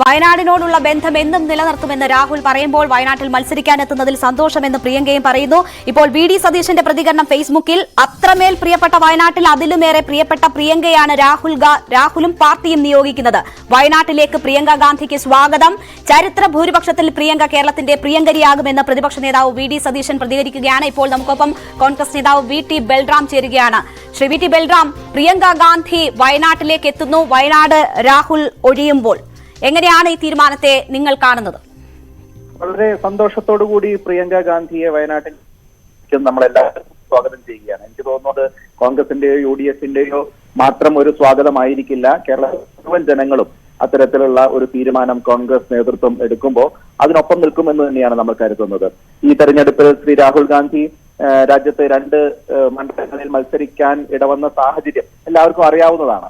വയനാടിനോടുള്ള ബന്ധം എന്നും നിലനിർത്തുമെന്ന് രാഹുൽ പറയുമ്പോൾ വയനാട്ടിൽ മത്സരിക്കാനെത്തുന്നതിൽ സന്തോഷമെന്ന് പ്രിയങ്കയും പറയുന്നു. ഇപ്പോൾ വി ഡി സതീശന്റെ പ്രതികരണം ഫേസ്ബുക്കിൽ. അത്രമേൽ പ്രിയപ്പെട്ട വയനാട്ടിൽ അതിലുമേറെ പ്രിയപ്പെട്ട പ്രിയങ്കയാണ് രാഹുൽ രാഹുലും പാർട്ടിയും നിയോഗിക്കുന്നത്. വയനാട്ടിലേക്ക് പ്രിയങ്ക ഗാന്ധിക്ക് സ്വാഗതം. ചരിത്ര ഭൂരിപക്ഷത്തിൽ പ്രിയങ്ക കേരളത്തിന്റെ പ്രിയങ്കരിയാകുമെന്ന് പ്രതിപക്ഷ നേതാവ് വി ഡി സതീശൻ പ്രതികരിക്കുകയാണ്. ഇപ്പോൾ നമുക്കൊപ്പം കോൺഗ്രസ് നേതാവ് വി ടി ബൽറാം ചേരുകയാണ്. ശ്രീ വി ടി ബൽറാം പ്രിയങ്ക ഗാന്ധി വയനാട്ടിലേക്ക് എത്തുന്നു. വയനാട് രാഹുൽ ഒഴിയുമ്പോൾ. എങ്ങനെയാണ് ഈ തീരുമാനത്തെ നിങ്ങൾ കാണുന്നത്? വളരെ സന്തോഷത്തോടു കൂടി പ്രിയങ്ക ഗാന്ധിയെ വയനാട്ടിൽ നമ്മളെല്ലാവർക്കും സ്വാഗതം ചെയ്യുകയാണ്. എനിക്ക് തോന്നുന്നത് കോൺഗ്രസിന്റെയോ യു ഡി എഫിന്റെയോ മാത്രം ഒരു സ്വാഗതമായിരിക്കില്ല. കേരള മുഴുവൻ ജനങ്ങളും അത്തരത്തിലുള്ള ഒരു തീരുമാനം കോൺഗ്രസ് നേതൃത്വം എടുക്കുമ്പോൾ അതിനൊപ്പം നിൽക്കുമെന്ന് തന്നെയാണ് നമ്മൾ കരുതുന്നത്. ഈ തെരഞ്ഞെടുപ്പിൽ ശ്രീ രാഹുൽ ഗാന്ധി രാജ്യത്തെ രണ്ട് മണ്ഡലങ്ങളിൽ മത്സരിക്കാൻ ഇടവന്ന സാഹചര്യം എല്ലാവർക്കും അറിയാവുന്നതാണ്.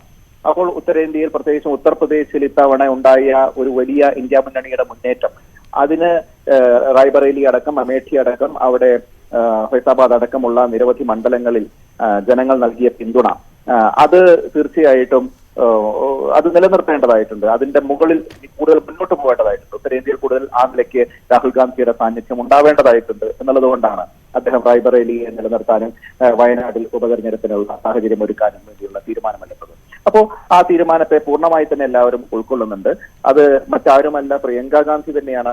അപ്പോൾ ഉത്തരേന്ത്യയിൽ പ്രത്യേകിച്ചും ഉത്തർപ്രദേശിൽ ഇത്തവണ ഉണ്ടായ ഒരു വലിയ ഇന്ത്യ മുന്നണിയുടെ മുന്നേറ്റം. അതിന് റായ്ബറേലി അടക്കം അമേഠി അടക്കം അവിടെ ഫൈസാബാദ് അടക്കമുള്ള നിരവധി മണ്ഡലങ്ങളിൽ ജനങ്ങൾ നൽകിയ പിന്തുണ. അത് തീർച്ചയായിട്ടും അത് നിലനിർത്തേണ്ടതായിട്ടുണ്ട്. അതിന്റെ മുകളിൽ കൂടുതൽ മുന്നോട്ട് പോകേണ്ടതായിട്ടുണ്ട്. ഉത്തരേന്ത്യയിൽ കൂടുതൽ ആ നിലയ്ക്ക് രാഹുൽ ഗാന്ധിയുടെ സാന്നിധ്യം ഉണ്ടാവേണ്ടതായിട്ടുണ്ട് എന്നുള്ളതുകൊണ്ടാണ് അദ്ദേഹം റായ്ബറേലിയെ നിലനിർത്താനും വയനാട്ടിൽ ഉപതെരഞ്ഞെടുപ്പിനുള്ള സാഹചര്യം ഒരുക്കാനും വേണ്ടിയുള്ള തീരുമാനമെടുത്തത്. അപ്പോ ആ തീരുമാനത്തെ പൂർണമായി തന്നെ എല്ലാവരും ഉൾക്കൊള്ളുന്നുണ്ട്. അത് മറ്റാരുമല്ല പ്രിയങ്ക ഗാന്ധി തന്നെയാണ്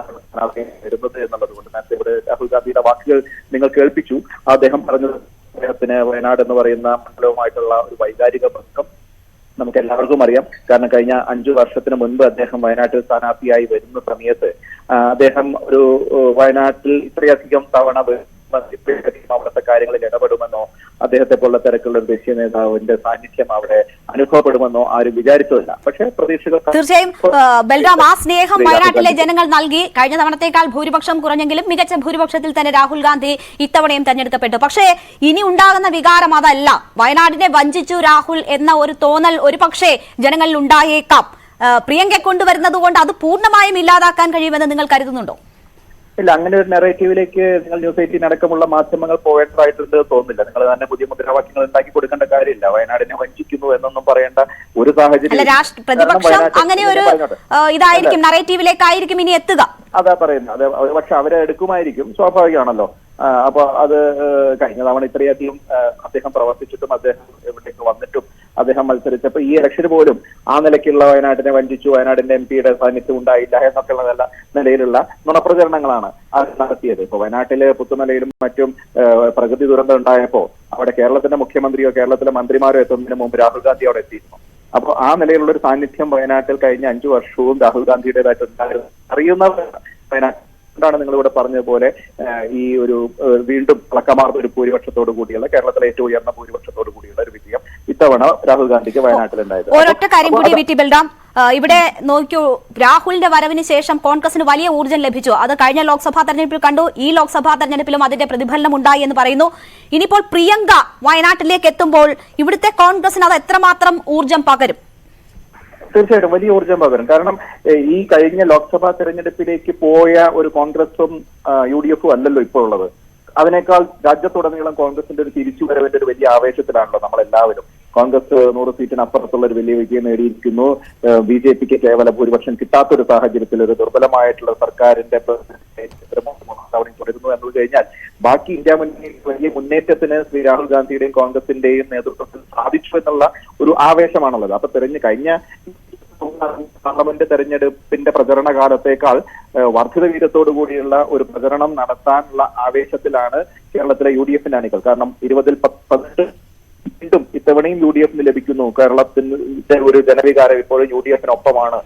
വരുന്നത് എന്നുള്ളത് കൊണ്ട് നേരത്തെ ഇവിടെ രാഹുൽ ഗാന്ധിയുടെ വാക്കുകൾ നിങ്ങൾ കേൾപ്പിച്ചു. അദ്ദേഹം പറഞ്ഞത് അദ്ദേഹത്തിന് വയനാട് എന്ന് പറയുന്ന മണ്ഡലവുമായിട്ടുള്ള ഒരു വൈകാരിക ബന്ധം നമുക്ക് എല്ലാവർക്കും അറിയാം. കാരണം കഴിഞ്ഞ അഞ്ചു വർഷത്തിന് മുൻപ് അദ്ദേഹം വയനാട്ടിൽ സ്ഥാനാർത്ഥിയായി വരുന്ന സമയത്ത് അദ്ദേഹം ഒരു വയനാട്ടിൽ ഇത്രയധികം തവണ അവിടുത്തെ കാര്യങ്ങളിൽ ഇടപെടുമെന്നോ അദ്ദേഹത്തെ പോലുള്ള തിരക്കുള്ള ഒരു ദേശീയ നേതാവിന്റെ സാന്നിധ്യം അവിടെ അനുഭവപ്പെടുമെന്നോ ആരും വിചാരിച്ചതല്ല. പക്ഷേ പ്രതീക്ഷകൾ തീർച്ചയായും ബൽറാം ആ സ്നേഹം വയനാട്ടിലെ ജനങ്ങൾ നൽകി. കഴിഞ്ഞ തവണത്തേക്കാൾ ഭൂരിപക്ഷം കുറഞ്ഞെങ്കിലും മികച്ച ഭൂരിപക്ഷത്തിൽ തന്നെ രാഹുൽ ഗാന്ധി ഇത്തവണയും തെരഞ്ഞെടുക്കപ്പെട്ടു. പക്ഷേ ഇനി ഉണ്ടാകുന്ന വികാരം അതല്ല. വയനാടിനെ വഞ്ചിച്ചു രാഹുൽ എന്ന ഒരു തോന്നൽ ഒരു പക്ഷേ ജനങ്ങളിൽ ഉണ്ടായേക്കാം. പ്രിയങ്ക കൊണ്ടുവരുന്നത് കൊണ്ട് അത് പൂർണമായും ഇല്ലാതാക്കാൻ കഴിയുമെന്ന് നിങ്ങൾ കരുതുന്നുണ്ടോ? ഇല്ല അങ്ങനെ ഒരു നെറേറ്റീവിലേക്ക് നിങ്ങൾ ന്യൂസ് എയ്റ്റീൻ അടക്കമുള്ള മാധ്യമങ്ങൾ പോകേണ്ടതായിട്ടുണ്ട് തോന്നില്ല തോന്നുന്നില്ല. നിങ്ങൾ തന്നെ പുതിയ മുദ്രാവാക്യങ്ങൾ ഉണ്ടാക്കി കൊടുക്കേണ്ട കാര്യമില്ല. വയനാടിനെ വഞ്ചിക്കുന്നു എന്നൊന്നും പറയേണ്ട ഒരു സാഹചര്യം പ്രതിപക്ഷം അങ്ങനെ ഒരു ഇതായിരിക്കും നറേറ്റീവിലേക്കായിരിക്കും ഇനി എത്തുക. അതാ പറയുന്നത്. അതെ പക്ഷെ അവരെ എടുക്കുമായിരിക്കും സ്വാഭാവികമാണല്ലോ. അപ്പൊ അത് കഴിഞ്ഞ തവണ ഇത്രയധികം അദ്ദേഹം പ്രവർത്തിച്ചിട്ടും അദ്ദേഹം ഇവിടേക്ക് വന്നിട്ടും അദ്ദേഹം മത്സരിച്ചപ്പോ ഈ ഇലക്ഷന് പോലും ആ നിലയ്ക്കുള്ള വയനാട്ടിനെ വഞ്ചിച്ചു വയനാടിന്റെ എം പിയുടെ സാന്നിധ്യം ഉണ്ടായില്ല എന്നൊക്കെയുള്ള നില നിലയിലുള്ള നുണപ്രചരണങ്ങളാണ് അത് നടത്തിയത്. ഇപ്പൊ വയനാട്ടിലെ പുത്തുമലയിലും മറ്റും പ്രകൃതി ദുരന്തം ഉണ്ടായപ്പോ അവിടെ കേരളത്തിന്റെ മുഖ്യമന്ത്രിയോ കേരളത്തിലെ മന്ത്രിമാരോ എത്തുന്നതിന് മുമ്പ് രാഹുൽ ഗാന്ധി അവിടെ എത്തിയിരുന്നു. അപ്പൊ ആ നിലയിലുള്ള ഒരു സാന്നിധ്യം വയനാട്ടിൽ കഴിഞ്ഞ അഞ്ചു വർഷവും രാഹുൽ ഗാന്ധിയുടേതായിട്ട് ഉണ്ടായിരുന്നു. അറിയുന്നവരാണ് വയനാട്ടിൽ. ാണ് നിങ്ങൾ ഇവിടെ പറഞ്ഞതുപോലെ ഈ ഒരു വീണ്ടും തിളക്കമാർന്ന ഒരു ഭൂരിപക്ഷത്തോടു കൂടിയുള്ള കേരളത്തിലെ ഏറ്റവും ഉയർന്ന ഭൂരിപക്ഷത്തോടു കൂടിയുള്ള ഒരു വിജയം. ഇത്തവണ രാഹുൽ ഗാന്ധിക്ക് വയനാട്ടിലുണ്ടായത്. ഒരൊറ്റ കാര്യം കൂടി വിറ്റി വി ടി ബൽറാം ഇവിടെ നോക്കൂ രാഹുലിന്റെ വരവിന് ശേഷം കോൺഗ്രസിന് വലിയ ഊർജം ലഭിച്ചു. അത് കഴിഞ്ഞ ലോക്സഭാ തെരഞ്ഞെടുപ്പിൽ കണ്ടു. ഈ ലോക്സഭാ തെരഞ്ഞെടുപ്പിലും അതിന്റെ പ്രതിഫലനം ഉണ്ടായി എന്ന് പറയുന്നു. ഇനിയിപ്പോൾ പ്രിയങ്ക വയനാട്ടിലേക്ക് എത്തുമ്പോൾ ഇവിടുത്തെ കോൺഗ്രസിന് അത് എത്രമാത്രം ഊർജം പകരും? തീർച്ചയായിട്ടും വലിയ ഊർജം പകരും. കാരണം ഈ കഴിഞ്ഞ ലോക്സഭാ തെരഞ്ഞെടുപ്പിലേക്ക് പോയ ഒരു കോൺഗ്രസും യു ഡി എഫും അല്ലല്ലോ ഇപ്പോൾ ഉള്ളത്. അതിനേക്കാൾ രാജ്യത്തുടനീളം കോൺഗ്രസിന്റെ ഒരു തിരിച്ചുവരവിന്റെ ഒരു വലിയ ആവേശത്തിലാണല്ലോ നമ്മളെല്ലാവരും. കോൺഗ്രസ് നൂറ് സീറ്റിന് അപ്പുറത്തുള്ള ഒരു വലിയ വിജയം നേടിയിരിക്കുന്നു. ബി ജെ പിക്ക് കേവല ഭൂരിപക്ഷം കിട്ടാത്തൊരു സാഹചര്യത്തിൽ ഒരു ദുർബലമായിട്ടുള്ള സർക്കാരിന്റെ തുടരുന്നു എന്നത് കഴിഞ്ഞാൽ ബാക്കി ഇന്ത്യ മുന്നണിയിൽ വലിയ മുന്നേറ്റത്തിന് ശ്രീ രാഹുൽ ഗാന്ധിയുടെയും കോൺഗ്രസിന്റെയും നേതൃത്വത്തിൽ സാധിച്ചു എന്നുള്ള ഒരു ആവേശമാണുള്ളത്. അപ്പൊ തെരഞ്ഞു കഴിഞ്ഞ പാർലമെന്റ് തെരഞ്ഞെടുപ്പിന്റെ പ്രചരണ കാലത്തേക്കാൾ വർദ്ധിത വീരത്തോടുകൂടിയുള്ള ഒരു പ്രചരണം നടത്താനുള്ള ആവേശത്തിലാണ് കേരളത്തിലെ യു ഡി എഫിന്റെ അണികൾ. കാരണം ഇരുപതിൽ പതിനെട്ട് ഇത്തവണയും യു ഡി എഫിന് ലഭിക്കുന്നു കേരളത്തിന്റെ ഒരു ജനവികാരം ഇപ്പോഴും യു ഡി എഫിനൊപ്പമാണ്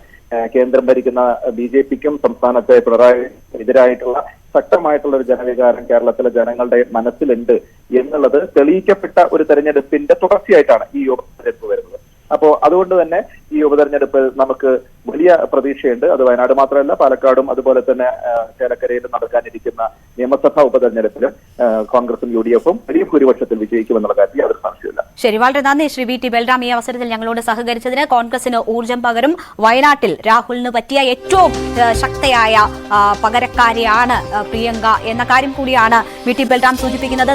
കേന്ദ്രം ഭരിക്കുന്ന ബി ജെ പിക്കും സംസ്ഥാനത്തെ പിണറായി എതിരായിട്ടുള്ള ശക്തമായിട്ടുള്ള ഒരു ജനവികാരം കേരളത്തിലെ ജനങ്ങളുടെ മനസ്സിലുണ്ട് എന്നുള്ളത് തെളിയിക്കപ്പെട്ട ഒരു തെരഞ്ഞെടുപ്പിന്റെ തുടർച്ചയായിട്ടാണ് ഈ ഉപതെരഞ്ഞെടുപ്പ് വരുന്നത്. അപ്പോ അതുകൊണ്ട് തന്നെ ഈ ഉപതെരഞ്ഞെടുപ്പിൽ നമുക്ക് വലിയ പ്രതീക്ഷയുണ്ട്. അത് വയനാട് മാത്രമല്ല പാലക്കാടും അതുപോലെ തന്നെ ചേലക്കരയിലും നടക്കാനിരിക്കുന്ന നിയമസഭാ ഉപതെരഞ്ഞെടുപ്പിലും കോൺഗ്രസും യു ഡി എഫും വലിയ ഭൂരിപക്ഷത്തിൽ വിജയിക്കുമെന്നുള്ള കാര്യത്തിൽ സംശയമില്ല ശരി വളരെ നന്ദി. ശ്രീ വി ടി ബൽറാം ഈ അവസരത്തിൽ ഞങ്ങളോട് സഹകരിച്ചതിന് കോൺഗ്രസിന് ഊർജം പകരും വയനാട്ടിൽ രാഹുലിന് പറ്റിയ ഏറ്റവും ശക്തയായ പകരക്കാരിയാണ് പ്രിയങ്ക എന്ന കാര്യം കൂടിയാണ് വി ടി ബൽറാം സൂചിപ്പിക്കുന്നത്.